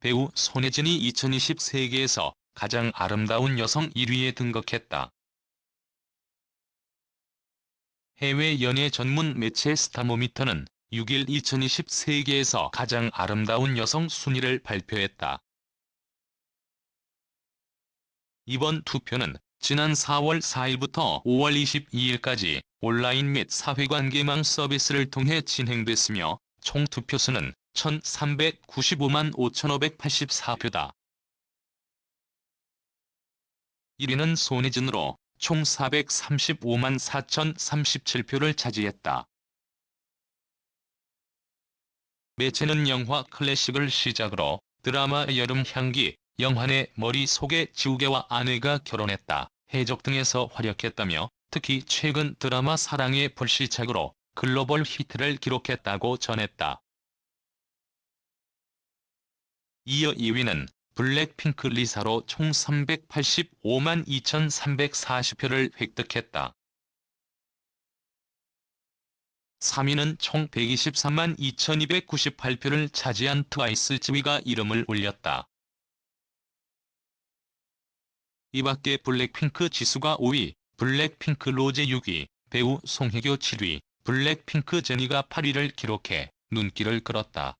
배우 손예진이 2020 세계에서 가장 아름다운 여성 1위에 등극했다. 해외 연예 전문 매체 스타모미터는 6일 2020 세계에서 가장 아름다운 여성 순위를 발표했다. 이번 투표는 지난 4월 4일부터 5월 22일까지 온라인 및 사회관계망 서비스를 통해 진행됐으며 총 투표수는 1395만 5584표다. 1위는 손예진으로 총 435만 4037표를 차지했다. 매체는 영화 클래식을 시작으로 드라마 여름 향기, 영환의 머리 속에 지우개와 아내가 결혼했다. 해적 등에서 활약했다며 특히 최근 드라마 사랑의 불시착으로 글로벌 히트를 기록했다고 전했다. 이어 2위는 블랙핑크 리사로 총 385만 2340표를 획득했다. 3위는 총 123만 2298표를 차지한 트와이스 지위가 이름을 올렸다. 이 밖에 블랙핑크 지수가 5위, 블랙핑크 로제 6위, 배우 송혜교 7위, 블랙핑크 제니가 8위를 기록해 눈길을 끌었다.